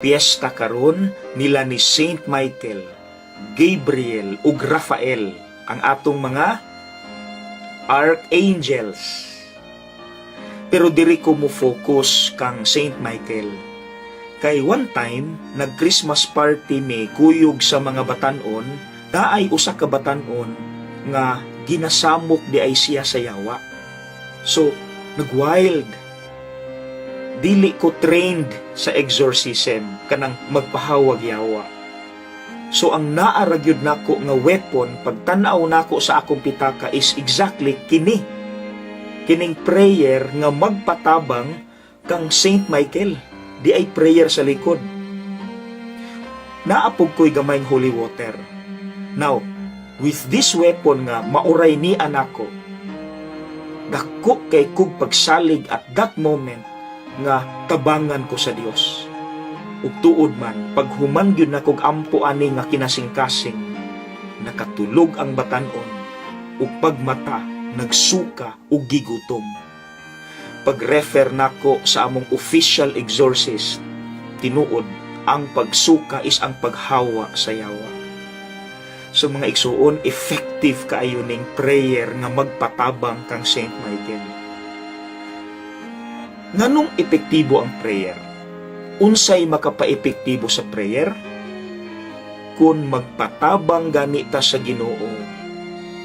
Piyesta karon nila ni Saint Michael, Gabriel ug Raphael ang atong mga archangels. Pero diri ko mo focus kang Saint Michael. Kay one time, nag-Christmas party mi kuyog sa mga batanon, daay usa ka batanon nga ginasamok di ay siya sa yawa. So, nag-wild. Dili ko trained sa exorcism kanang magpahawag yawa. So ang naaragyod nako nga weapon pagtanaw nako sa akong pitaka is exactly kini. Kining prayer nga magpatabang kang Saint Michael. Di ay prayer sa likod. Naapog ko'y gamayng holy water. Now, with this weapon nga mauray ni anako, dako kay kog pagsalig at that moment nga tabangan ko sa Dios. Ug tuod man paghuman gyud na kog ampo ani nga kinasing-kasing nakatulog ang batanon ug pagmata nagsuka ug gigutom. Pag-refer nako sa among official exorcist, tinuod ang pagsuka is ang paghawa sa yawa. So mga igsuon, effective kaayo ning prayer nga magpatabang kang Saint Michael. Nganong epektibo ang prayer? Unsay makapaepektibo sa prayer? Kung magpatabang ganita sa Ginoo,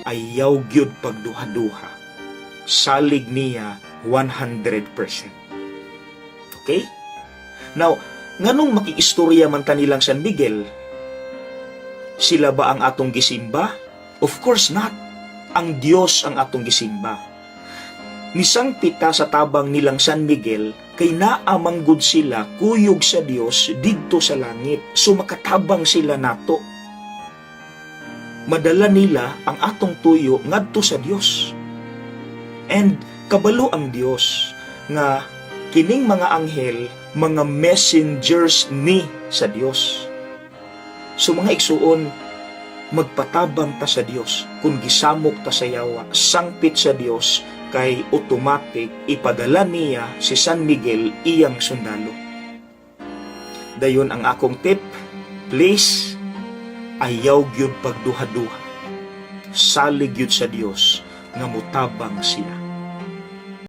ayaw gyud pagduha-duha. Salig niya 100%. Okay? Now, nganong makiistorya man ta nilang San Miguel? Sila ba ang atong gisimba? Of course not. Ang Dios ang atong gisimba Misang pita sa tabang nilang San Miguel, kay naamanggod sila kuyog sa Dios didto sa langit, so makatabang sila nato. Madala nila ang atong tuyo ngadto sa Dios. And kabalo ang Dios nga kining mga anghel mga messengers ni sa Dios. So mga igsuon, magpatabang ta sa Dios kung gisamok ta sa yawa, sangpit sa Dios kay automatic ipadala niya si San Miguel iyang sundalo. Dayon ang akong tip, please, ayaw gyud pagduha-duha. Salig gyud sa Dios nga mutabang siya.